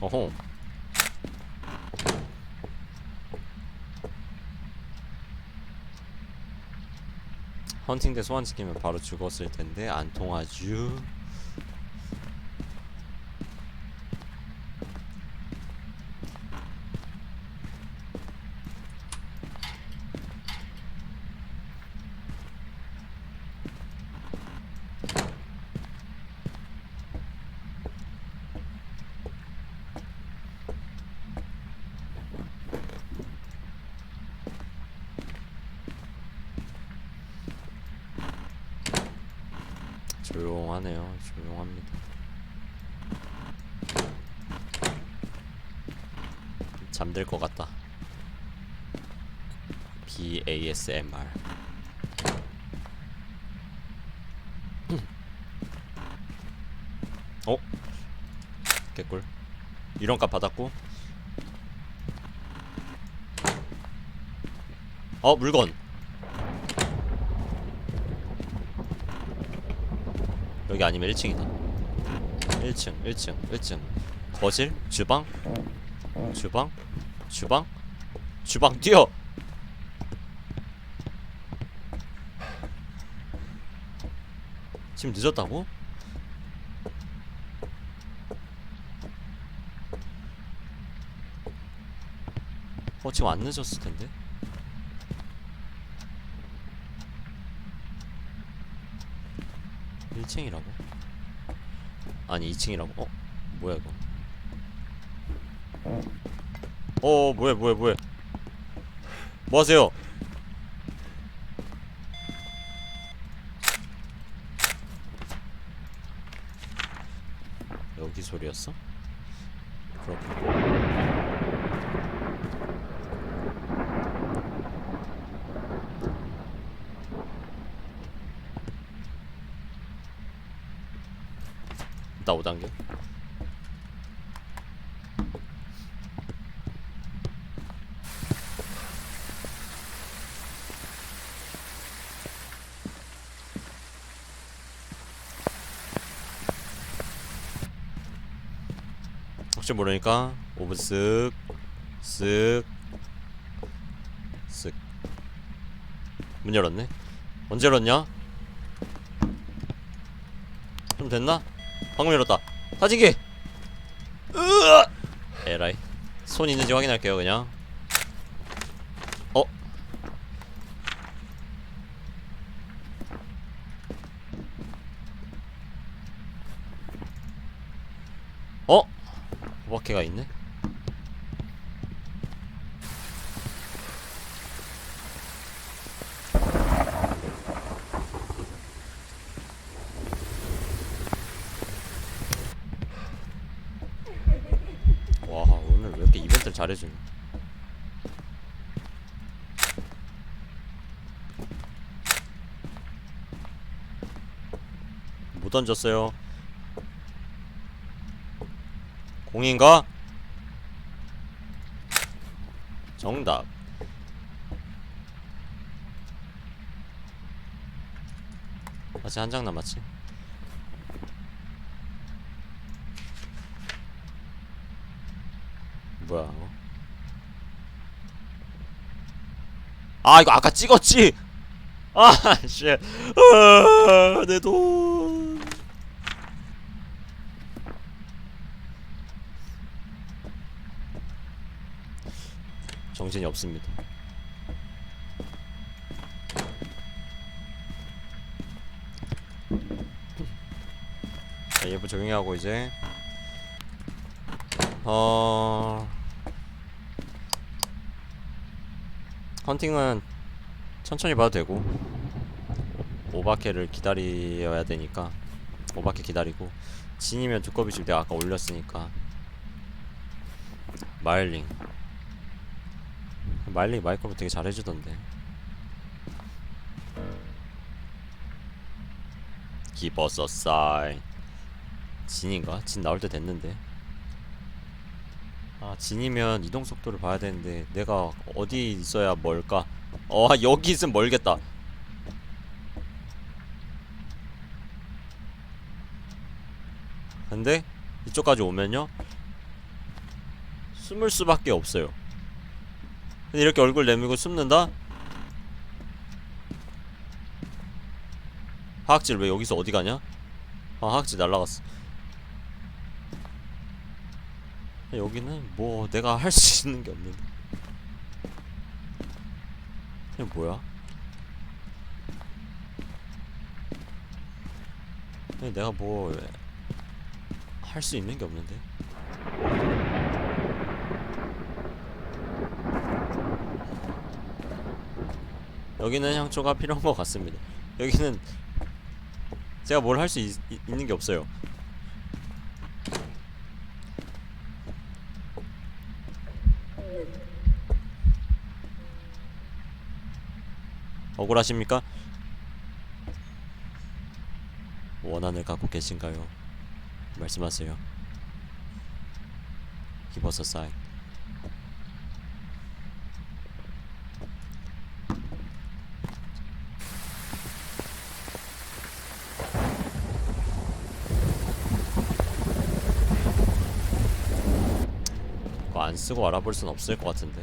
어허. 헌팅 때 소환 시키면 바로 죽었을 텐데 안 통하쥬 조용하네요. 조용합니다. 잠들 것 같다. BASMR 어? 개꿀. 이런 값 받았고. 어 물건 여기 아니면 1층이다 1층 1층 1층. 거실 주방 주방 주방 주방 뛰어! 지금 늦었다고? 어 지금 안 늦었을 텐데 1층이라고? 아니 2층이라고? 어? 뭐야 이거 어 뭐야 뭐야 뭐야 뭐하세요? 여기 소리였어? 그렇군 나 5단계 혹시 모르니까 5분 쓱쓱 쓱. 문 열었네. 언제 열었냐? 좀 됐나? 방금 열었다. 사진기. 으아! 에라이. 손 있는지 확인할게요, 그냥. 어? 어? 오바케가 있네. 와 오늘 왜 이렇게 이벤트를 잘해주냐 못 던졌어요. 공인가? 정답. 아직 한 장 남았지 뭐야 어? 아 이거 아까 찍었지? 아, 아씨내돈. 정신이 없습니다. 자, 예부 조용히 하고 이제 어 헌팅은 천천히 봐도 되고 오바케를 기다려야 되니까 오바케 기다리고 진이면 두꺼비 집 내가 아까 올렸으니까. 마일링. 마일링 마이크로 되게 잘해주던데. a sign 진인가? 진 나올 때 됐는데 아 진이면 이동 속도를 봐야 되는데 내가 어디 있어야 멀까? 어 여기 있으면 멀겠다. 근데 이쪽까지 오면요 숨을 수밖에 없어요. 근데 이렇게 얼굴 내밀고 숨는다? 화학질 왜 여기서 어디 가냐? 아 화학질 날라갔어. 여기는 뭐 내가 할 수 있는 게 없는데. 이게 뭐야? 내가 뭐 할 수 있는 게 없는데. 여기는 향초가 필요한 것 같습니다. 여기는 제가 뭘 할 수 있는 게 없어요. 억울하십니까? 원한을 갖고 계신가요? 말씀하세요. Give us. 이거 안 쓰고 알아볼 순 없을 것 같은데.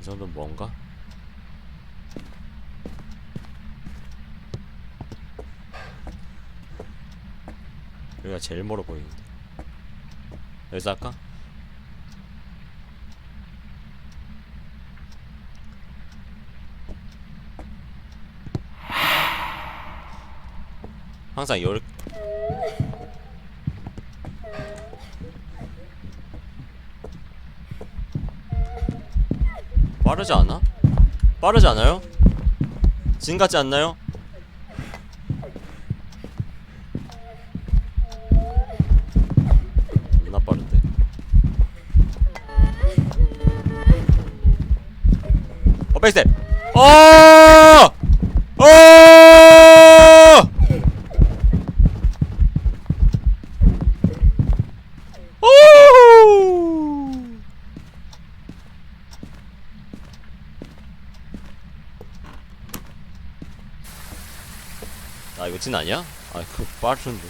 이 정도는 뭔가? 여기가 제일 멀어 보이는데 여기서 할까? 항상 열 빠르지 않아? 빠르지 않아요? 진 같지 않나요? 존나 빠른데 어 백스텝 어! 어! 아 이거 진 아니야? 아 이거 빠른데.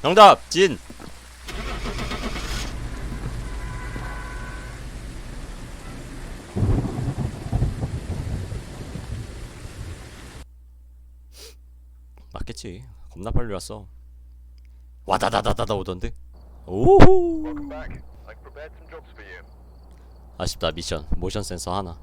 정답 진. 맞겠지. 겁나 빨리 왔어. 와다다다다다 오던데? you. 아쉽다 미션. 모션 센서 하나